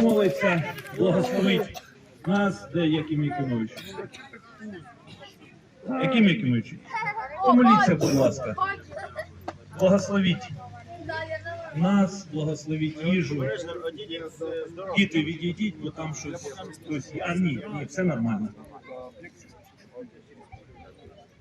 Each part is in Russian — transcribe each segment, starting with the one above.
молиться, благословить нас, де Яким Якимович. Яким Якимович? Помоліться, будь ласка. Благословіть нас, благословіть їжу. Діти, відійдіть, бо там щось хтось. А ні, ні, все нормально.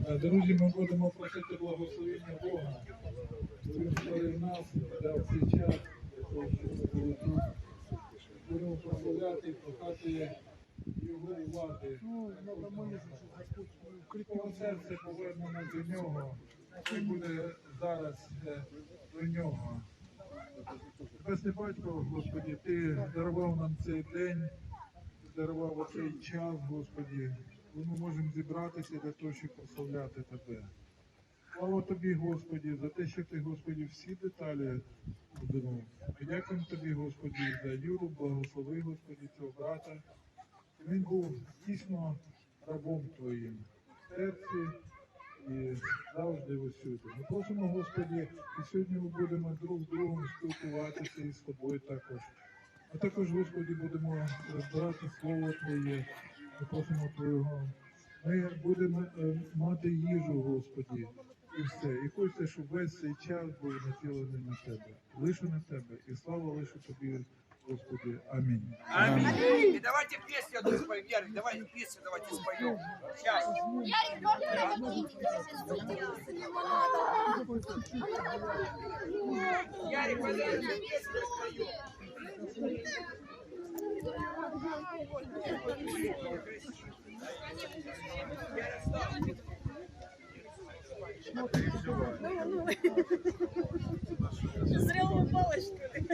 Друзі, ми будемо просити благословення Бога. Він нас, дав цей час щоб були тут. Будемо прославляти, прохати Його влади. Кого серце повернено до нього, це буде зараз е, до нього. Небесний батько, Господі, ти дарував нам цей день, дарував оцей час, Господі, ми можемо зібратися для того, щоб прославляти Тебе. Слава Тобі, Господі, за те, що ти, Господі, всі деталі. Ми дякуємо Тобі, Господі, за Юру, благослови, Господі, цього брата. Він був дійсно рабом Твоїм в серці і завжди усюди. Ми просимо, Господі, і сьогодні ми будемо друг з другом спілкуватися і з тобою також. Ми також, Господі, будемо розбирати Слово Твоє. Ми просимо Твого. Ми будемо е, мати їжу, Господі, і все. І хочеться, щоб весь цей час був націлений на тебе. Лише на тебе. І слава лише тобі, Господи. Амінь. Аминь. И давайте песню одну споем. Ярик, давай песню давайте споем. Сейчас. Ярик, подожди, песню споем. Зря улыбалась, что ли?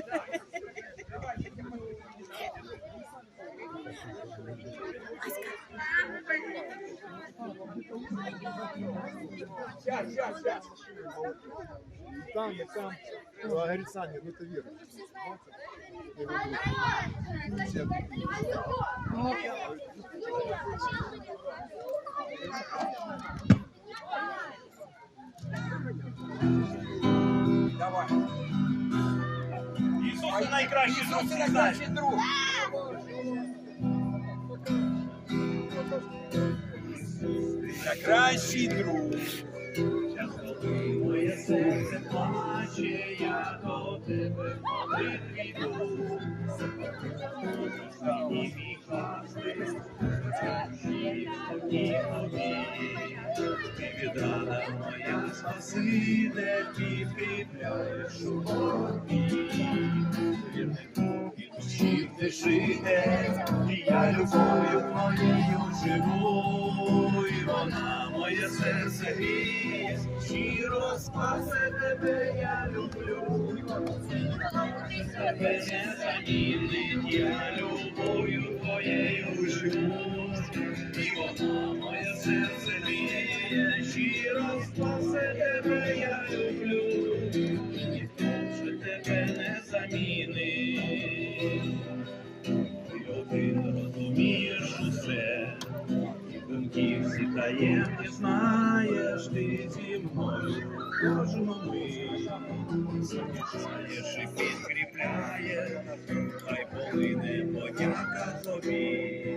Сейчас, сейчас, сейчас. Там, там, говорит Саня, ну это верно. Давай. Ісус найкращий друг Ісус найкращий друг. Найкращий друг. Моє серце плаче, я до тебе прийду. Моя спасиде, підкріпляєш у боротьбі. Вірнику і душі втишите, і я любов'ю твоєю живу, і вона моє серце гріє, щиро спасе тебе, я люблю. Тебе не я любов'ю підкріпляєш, хай полине подяка тобі,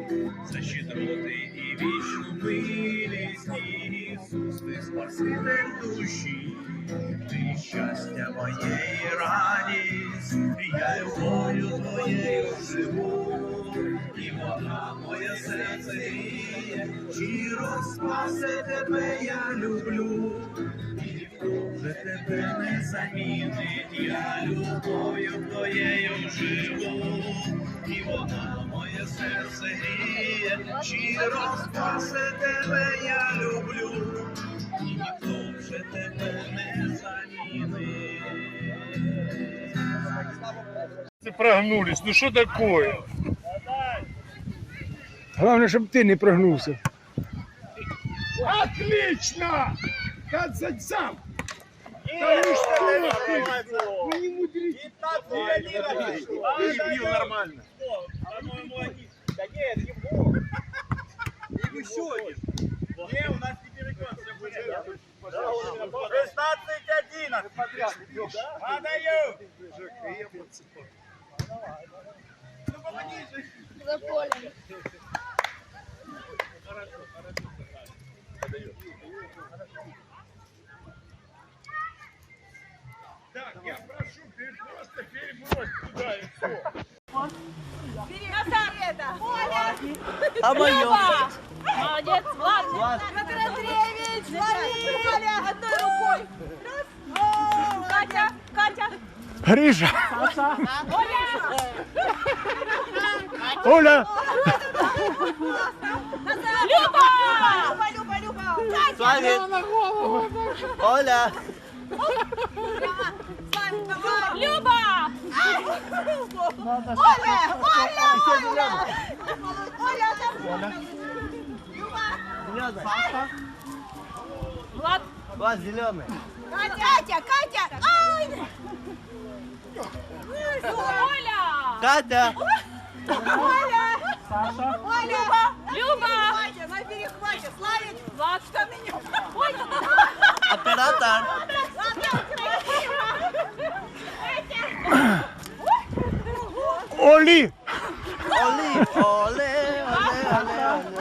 за щедроти і вічну милість, Ісус, ти спаситель душі, ти щастя моєї радість, я любов'ю твоєю живу, і вона моє серце гріє, щиро спасе тебе, я люблю І ніхто вже тебе не замінить, я любов'ю твоєю живу, і вона моє серце гріє, щиро спасе тебе, я люблю, і ніхто вже тебе не замінить. Ты прогнулись, ну что такое? Главное, чтобы ты не прогнулся. Отлично! Кацать сам! Нормально. По-моему, они... Да нет, его. Им еще один. Не, у нас теперь идет все порядок. 16-11. Подаю. За полем. Так, я прошу, ты просто перебрось туда и все. А моё? Молодец, Влад. Петр Андреевич, лови, Оля, одной рукой. Раз. О, Катя, Катя, Гриша! Оля. Оля! Люба! Люба, Люба, Люба. Катя. Оля. Люба! Оля! Оля! Оля! Оля, там. Зеленый. Влад. Глаз зеленый. Катя, Катя! Ай! Оля! Катя. Оля! Саша! Оля! Люба! Люба! На перехвате! Славик! Влад! Что меня? Ой! Оператор. Олі! Оли. Оле. Оле. Оле. Оле.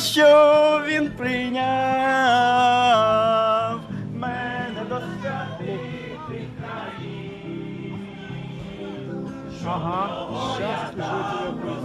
Що він прийняв мене до святих тих країн. Ага, щас пішов тебе.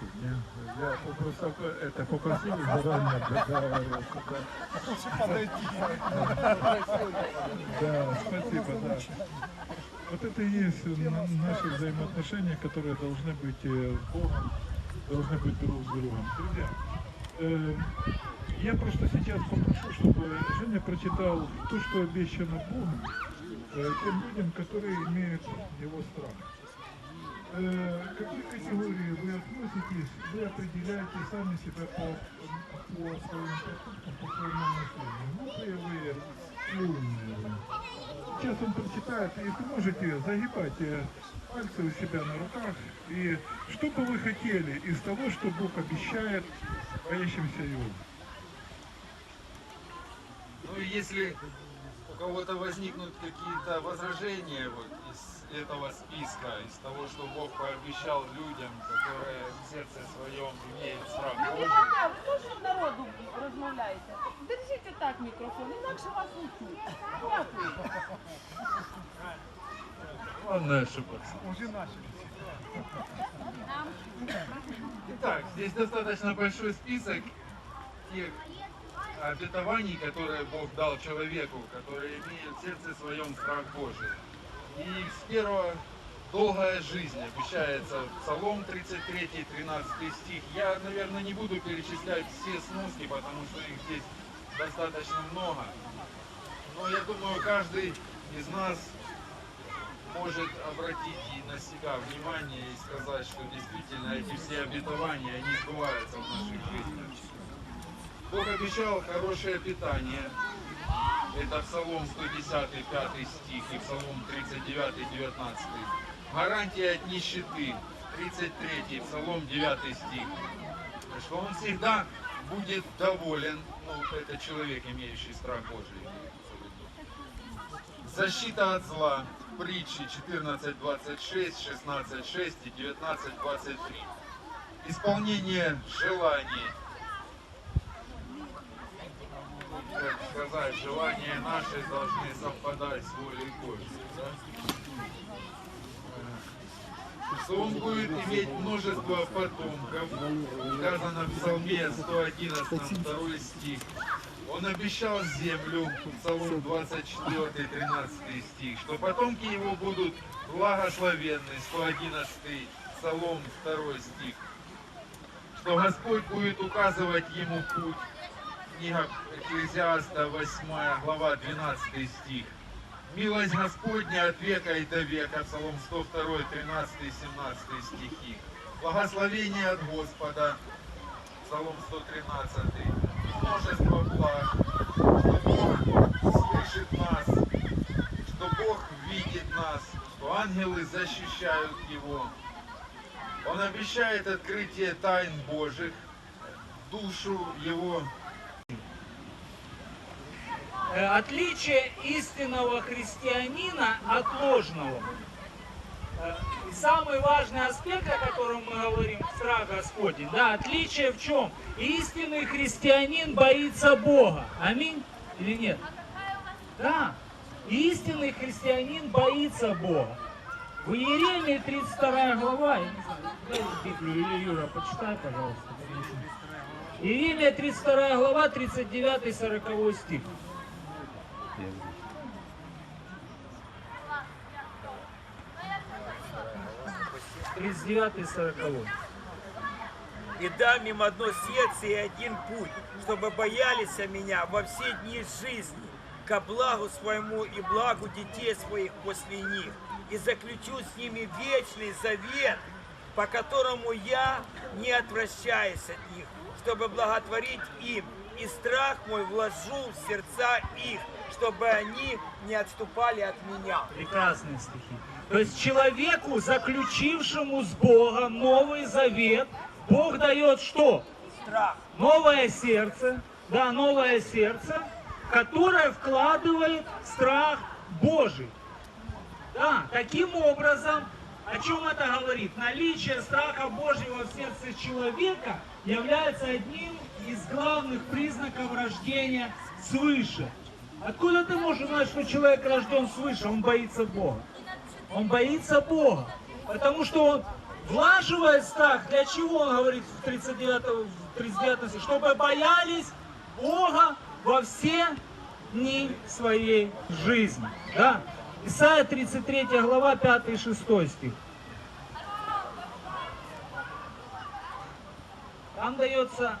Не? Я просто это попросил заранее договариваться. Да, спасибо. Вот это и есть на- наши взаимоотношения, которые должны быть должны быть друг с другом. Друзья, я просто сейчас попрошу, чтобы Женя прочитал то, что обещано Богом, э, тем людям, которые имеют его страх. Э, к какой категории вы относитесь, вы определяете сами себя по, по своим поступкам, по своему мышлению. Глупые вы и умные вы. Сейчас он прочитает, и вы можете загибать э, пальцы у себя на руках. И что бы вы хотели из того, что Бог обещает боящимся Его? Ну, если кого-то возникнут какие-то возражения вот из этого списка, из того, что Бог пообещал людям, которые в сердце своем имеют страх Божий, ви теж народу розмовляєте. Держіть так мікрофон, інакше вас не чуть. Дякую. Главное ошибаться. Уже начали. Итак, здесь достаточно большой список тех обетований, которые Бог дал человеку, который имеет в сердце своем страх Божий. И с первого долгая жизнь обещается Псалом 33, 13 стих. Я, наверное, не буду перечислять все сноски, потому что их здесь достаточно много. Но я думаю, каждый из нас может обратить и на себя внимание и сказать, что действительно эти все обетования, они сбываются в наших жизнях. Бог обещал хорошее питание. Это Псалом 110, 5 стих и Псалом 39, 19. Гарантия от нищеты. 33, Псалом 9 стих. Что он всегда будет доволен, ну, это человек, имеющий страх Божий. Защита от зла. Притчи 14.26, 16.6 и 19.23. Исполнение желаний. Как сказать, желания наши должны совпадать с волей Божьей. да? Он будет иметь множество потомков. Сказано в Псалме 111, 2 стих. Он обещал землю, Псалом 24, 13 стих, что потомки его будут благословенны, 111, Псалом 2 стих, что Господь будет указывать ему путь, книга Экклезиаста 8 глава 12 стих, милость Господня от века и до века, Псалом 102, 13 и 17 стихи, благословение от Господа, Псалом 113, множество благ, что Бог слышит нас, что Бог видит нас, что ангелы защищают Его. Он обещает открытие тайн Божьих, душу Его Отличие истинного христианина от ложного. Э, И самый важный аспект, о котором мы говорим, страх Господень, да, отличие в чем? Истинный христианин боится Бога. Аминь? Или нет? Да. Истинный христианин боится Бога. В Иеремии 32 глава, я не знаю, Библию или Юра, почитай, пожалуйста. Иеремия 32 глава, 39-40 стих. 39 40 И дам им одно сердце и один путь, чтобы боялись меня во все дни жизни, ко благу своему и благу детей своих после них. И заключу с ними вечный завет, по которому я не отвращаюсь от них, чтобы благотворить им, и страх мой вложу в сердца их, чтобы они не отступали от меня. Прекрасные стихи. То есть человеку, заключившему с Богом Новый Завет, Бог дает что? Страх. Новое сердце, да, новое сердце, которое вкладывает страх Божий. Да, таким образом, о чем это говорит? Наличие страха Божьего в сердце человека является одним из главных признаков рождения свыше. Откуда ты можешь знать, что человек рожден свыше? Он боится Бога. Он боится Бога. Потому что он влаживает страх. Для чего он говорит в 39, в 39 стихе? Чтобы боялись Бога во все дни своей жизни. Да? Исайя 33 глава 5 и 6 стих. Там дается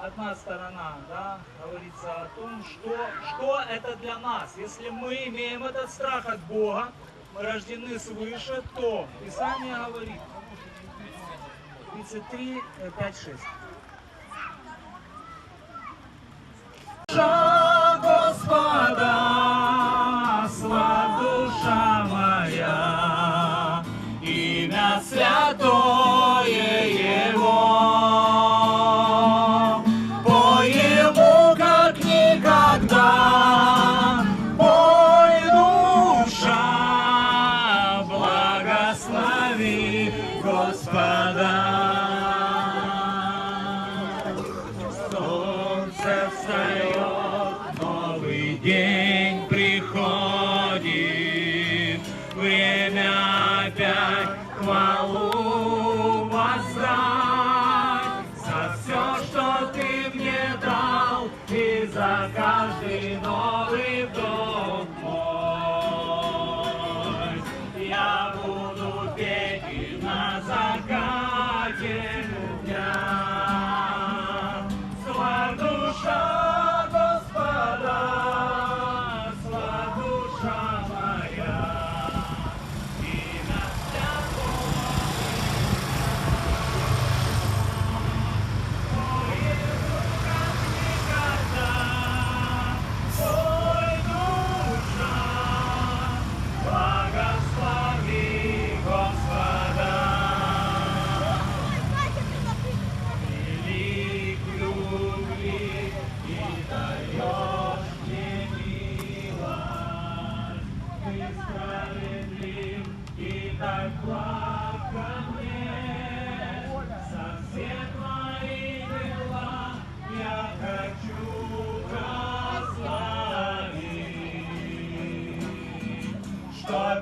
одна сторона, да, говорится о том, что, что это для нас. Если мы имеем этот страх от Бога, мы рождены свыше, то Писание говорит, 33, 5, 6.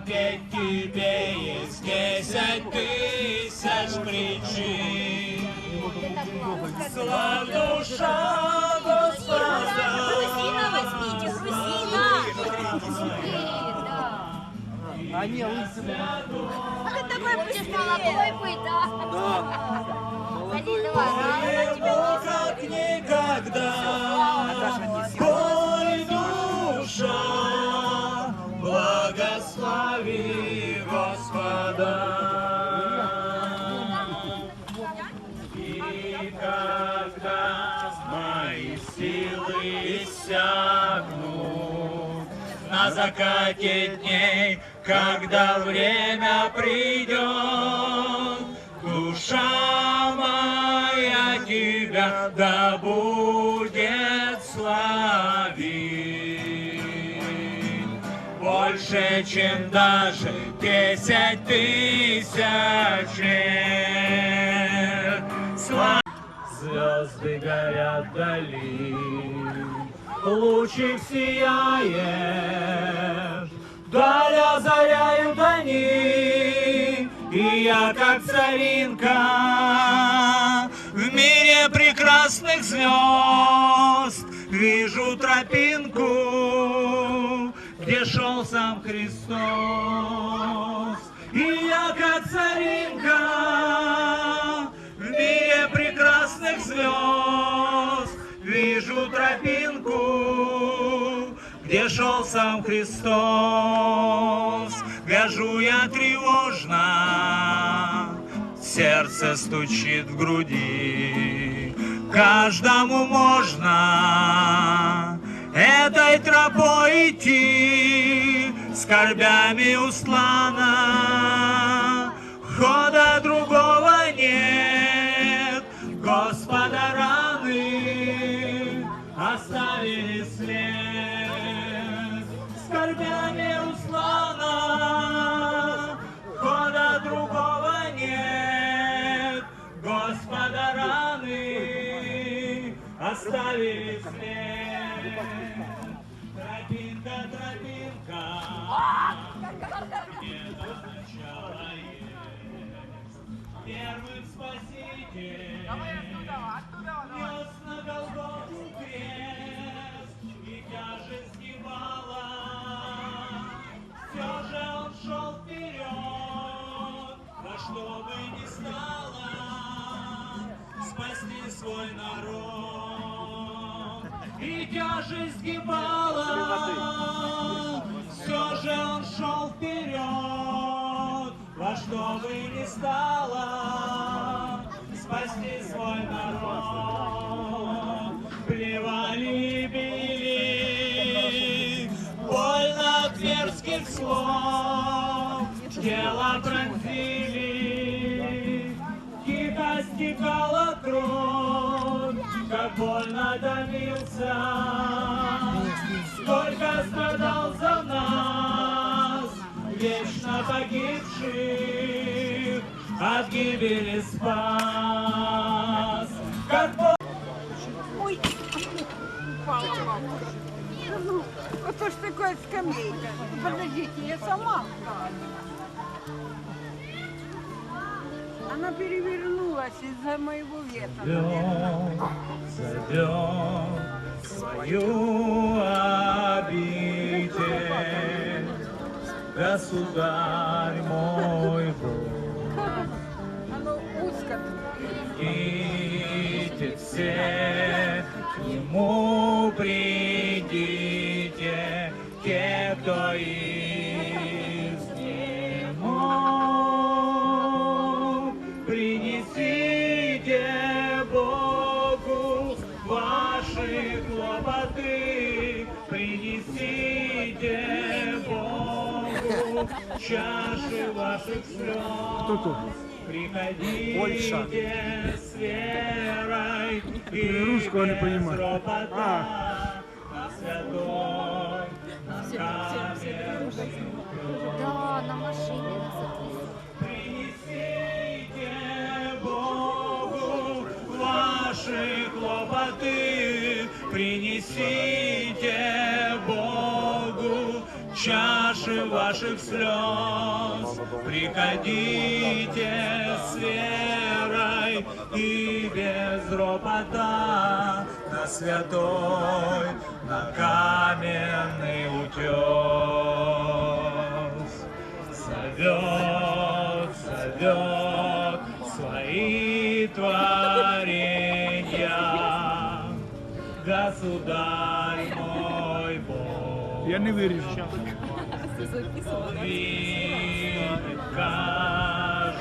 Петь тебе есть десять тысяч причин. Славь душа Господа. Грузина возьмите. А. Будешь молодой быть, да? Садись, давай. Его как никогда. Ой, душа, благослови Господа. И когда мои силы иссякнут, на закате дней, когда время придет, душа моя тебя да будет славить. Больше, чем даже десять тысяч лет. Слава Звезды горят вдали, лучик сияет, Даль озаряют они, и я как царинка В мире прекрасных звезд Вижу тропинку, где шел сам Христос. И я как царинка где шел сам Христос. Гляжу я тревожно, сердце стучит в груди. Каждому можно этой тропой идти, скорбями устлана, хода другого нет. Господа раны оставили след, скорбями услана, хода другого нет. Господа раны оставили след. Тропинка, тропинка, где-то сначала есть первым спаситель. Вперед, во что бы ни стало, спасти свой народ. И тяжесть сгибала, все же он шел вперед, во что бы ни стало, спасти свой народ. Плевали, били, больно от мерзких слов, тело пронзили, больно томился, сколько страдал за нас, вечно погибших, от гибели спас. Как Бог Ой, упала мама. Вот что ж такое скамейка. Подождите, я сама Она перевернулась из-за моего веса. зовет, твою обитель, государь мой Бог. Оно узко. Идите все, к нему придите, те, кто изнемог. Чаши ваших слез. Кто тут? Приходите Польша. с верой Я русского не понимаю. ропота А. на святой, на камень. Да, на машине нас отвезли. Принесите Богу ваши хлопоты, принесите чаши ваших слез. Приходите с верой и без ропота на святой, на каменный утес зовет, зовет свои творения. Государь мой Бог, Я не виріжу. видит каждое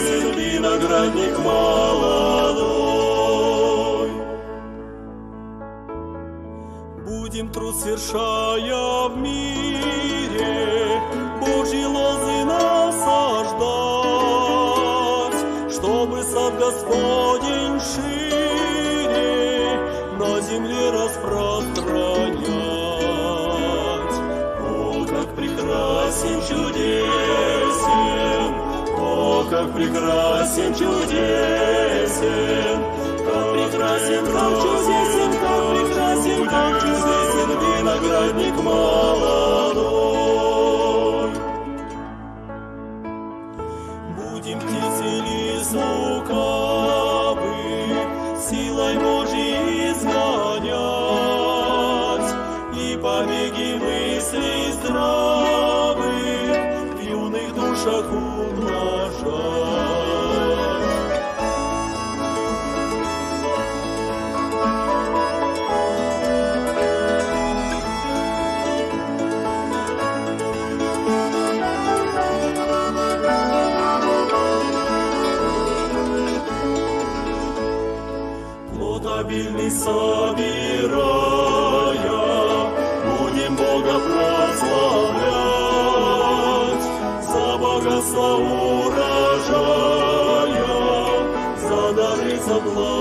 виноградник молодой. Будем труд свершая в мире, Божьи лозы насаждать, Чтобы сад Господень шире на земле распространять. Как прекрасен, чудесен, как прекрасен, как чудесен, как прекрасен, как чудесен виноградник молодой. Будем птицели лукавых собирая, будем Бога прославлять, за богатство урожая, за дары, за благо.